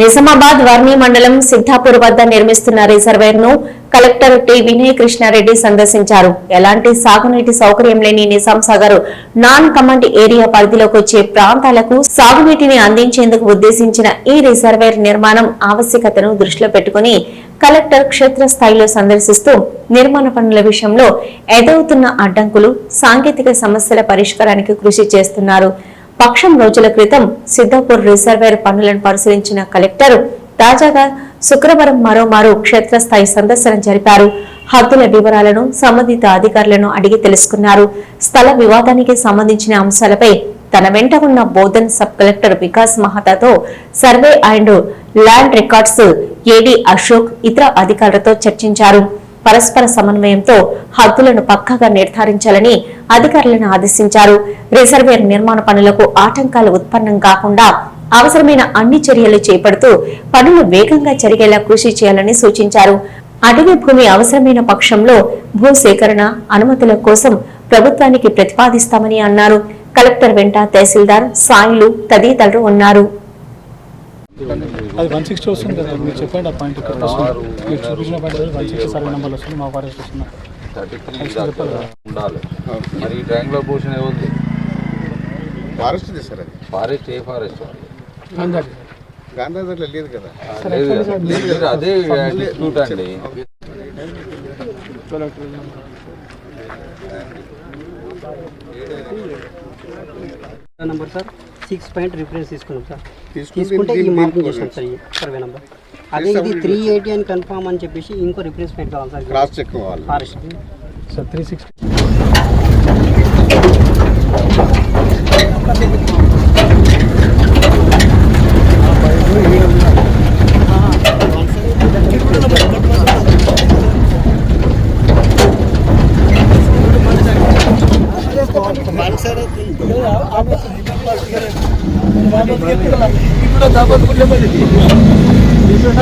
నిజామాబాద్ వర్ణి మండలం సిద్ధాపూర్ వద్ద నిర్మిస్తున్న రిజర్వేర్ను కలెక్టర్ టి వినయ్ కృష్ణారెడ్డి సందర్శించారు. ఎలాంటి సాగునీటి సౌకర్యం లేని Nizam Sagar non command area పరిధిలోకి వచ్చే ప్రాంతాలకు సాగునీటిని అందించేందుకు ఉద్దేశించిన ఈ రిజర్వేర్ నిర్మాణం ఆవశ్యకతను దృష్టిలో పెట్టుకుని కలెక్టర్ క్షేత్రస్థాయిలో సందర్శిస్తూ నిర్మాణ పనుల విషయంలో ఎదుగుతున్న అడ్డంకులు సాంకేతిక సమస్యల పరిష్కారానికి కృషి చేస్తున్నారు. పక్షం రోజుల క్రితం సిద్దాపూర్ రిజర్వేర్ పనులను పరిశీలించిన కలెక్టర్ తాజాగా శుక్రవారం మరోమారు క్షేత్రస్థాయి సందర్శన జరిపారు. హద్దుల వివరాలను సంబంధిత అధికారులను అడిగి తెలుసుకున్నారు. స్థల వివాదానికి సంబంధించిన అంశాలపై తన వెంట ఉన్న Bodhan sub collector Vikas మహతాతో survey and land records AD Ashok ఇతర అధికారులతో చర్చించారు. పరస్పర సమన్వయంతో హద్దులను పక్కాగా నిర్ధారించాలని అధికారులను ఆదేశించారు. రిజర్వేర్ నిర్మాణ పనులకు ఆటంకాలు ఉత్పన్నం కాకుండా అవసరమైన అన్ని చర్యలు చేపడుతూ పనులు వేగంగా జరిగేలా కృషి చేయాలని సూచించారు. అటవీ భూమి అవసరమైన పక్షంలో భూ సేకరణ అనుమతుల కోసం ప్రభుత్వానికి ప్రతిపాదిస్తామని అన్నారు. కలెక్టర్ వెంట తహసీల్దార్ సాయిలు తదితరులు ఉన్నారు. అది వన్ సిక్స్టీ వస్తుంది కదా. మీరు చెప్పండి ఆ పాయింట్ వస్తుంది. మీరు చూపించిన point one sixty survey number వస్తుంది. మా ఫారెస్ట్ వస్తుంది థర్టీ త్రీ ఉండాలి. మరి ఈ ట్యాంక్లో పోషన్ ఏముంది ఫారెస్ట్ సార్ అది. ఫారెస్ట్ ఏ ఫారెస్ట్ అందాక గాంధీ దాంట్లో లేదు కదా. లేదు కదా. లేదు, అదే డిస్ప్యూట్ అండి. Number sir six point reference తీసుకున్నాం సార్ తీసుకుంటే ఈ మార్కింగ్ చేసాం సార్ సర్వే నెంబర్. అదే ఇది త్రీ ఎయిటీ అని కన్ఫామ్ అని చెప్పేసి ఇంకో రిఫరెన్స్ పాయింట్ కావాలి సార్. క్రాస్ చెక్ కావాలి. Forest sir three sixty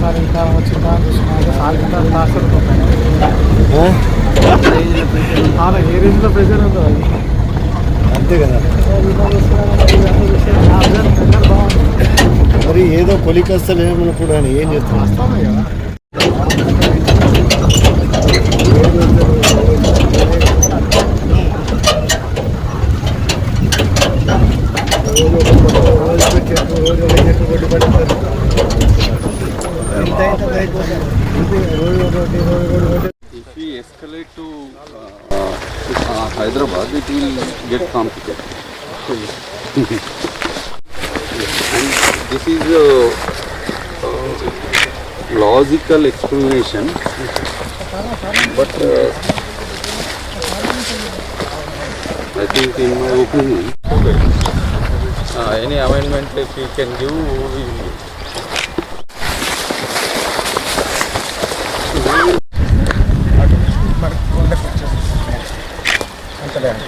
sir ఇంకా వచ్చిందా చూసుకున్నా సార్ ఇంకా లాస్ట్ ఏ రేంజ్లో ప్రెజర్ ఉందో అది అంతే కదా మరి ఏదో కొలికస్తలు ఏమన్నప్పుడు ఆయన ఏం చేస్తున్నాడు If we escalate to uh, uh, Hyderabad, it will get complicated. and this is a, uh, logical explanation, but uh, I think in my opinion, uh, any amendment if you can give, we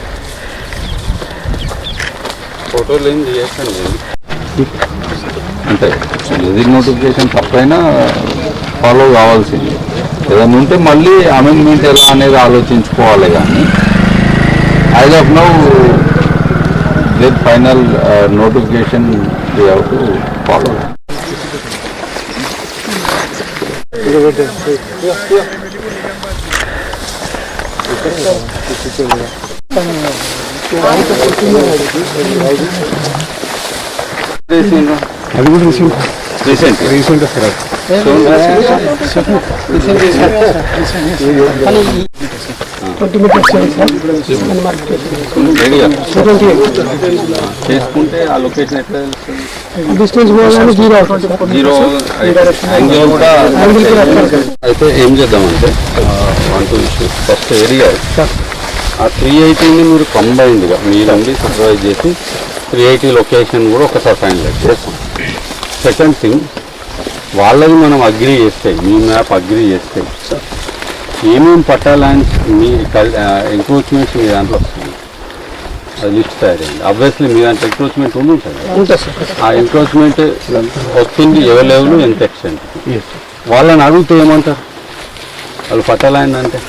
ఫోటోలు ఏం చేయకండి అంటే ఏది notification తప్పైనా follow కావాల్సింది. ఏదైనా ఉంటే మళ్ళీ amendment ఎలా అనేది ఆలోచించుకోవాలి కానీ as of now with final notification we have to follow అది కూడా రిసీవ్ రీసెంట్ రీసెంట్ సార్ చేసుకుంటే ఆ లొకేషన్ ఎట్లా తెలుస్తుంది? డిస్టెన్స్ పోగానే జీరో అవుతుంది సార్ జీరో యాంగిల్ కూడా అయితే ఏం చేద్దామంటే one two issues first area ఆ త్రీ ఎయిటీని మీరు కంబైన్డ్గా మీరండి సర్వైజ్ చేసి త్రీ ఎయిటీ లొకేషన్ కూడా ఒకసారి ఫైనలైజ్ చేస్తాం. సెకండ్ థింగ్ వాళ్ళని మనం అగ్రి చేస్తే మీ మ్యాప్ అగ్రి చేస్తే ఏమేమి పట్టాలని మీ ఎంక్రోచ్మెంట్స్ మీ దాంట్లో వస్తుంది అది లిస్ట్ తయారైంది. అబ్వియస్లీ మీ దాంట్లో ఎంక్రోచ్మెంట్ ఉండి ఉంటుంది. ఉంటుంది సార్ ఆ ఎంక్రోచ్మెంట్ వస్తుంది ఎవరి లెవెల్ ఎంత ఎక్స్టెంట్ వాళ్ళని అడిగితే ఏమంటారు? వాళ్ళు పట్టాలైందంటే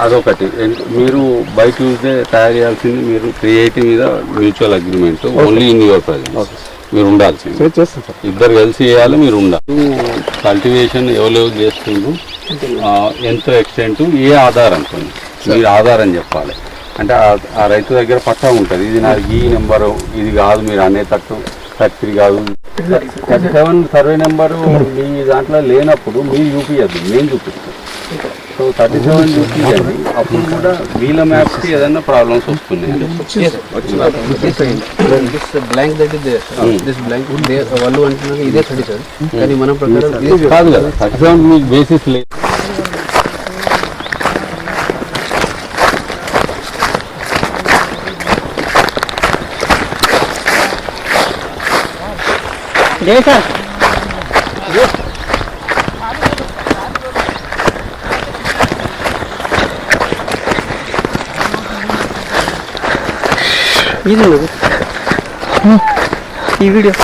అదొకటి. మీరు బయట చూస్తే తయారు చేయాల్సింది మీరు ఎయిటీ మీద mutual agreement only in your presence. మీరు ఉండాల్సింది. ఇద్దరు కలిసి చేయాలి మీరు ఉండాలి. కల్టివేషన్ ఎవరెవరు చేస్తుండ్రు? ఎంత ఎక్స్టెంట్? ఏ ఆధారం? కొన్ని మీరు ఆధారం చెప్పాలి. అంటే ఆ- ఆ రైతు దగ్గర పట్టా ఉంటుంది. ఇది నా ఈ నెంబరు ఇది కాదు మీరు అనేటట్టు థర్టీ కాదు. థర్టీ సెవెన్ సర్వే నెంబరు మీ దాంట్లో లేనప్పుడు మీరు చూపించద్దు మేము చూపిస్తాం. సో థర్టీ సెవెన్ చూపించండి అప్పుడు కూడా వీళ్ళ మ్యాప్కి ఏదైనా ప్రాబ్లమ్స్ వస్తున్నాయి. This blank that is there this blank వాళ్ళు అంటున్నారు ఇదే థర్టీ సార్ కానీ మన ప్రకారం ఇది కాదు కదా థర్టీ సెవెన్ మీకు బేసిస్ లేదు ఇది నువ్వు ఈ వీడియో.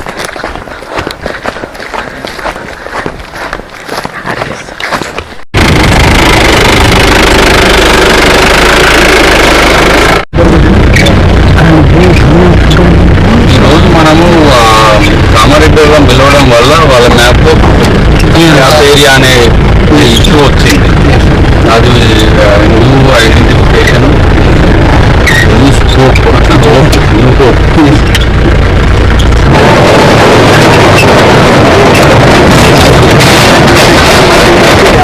పిలవడం వల్ల వాళ్ళ మ్యాప్ ఏరియా అనే ఇష్యూ వచ్చింది. అది న్యూ ఐడి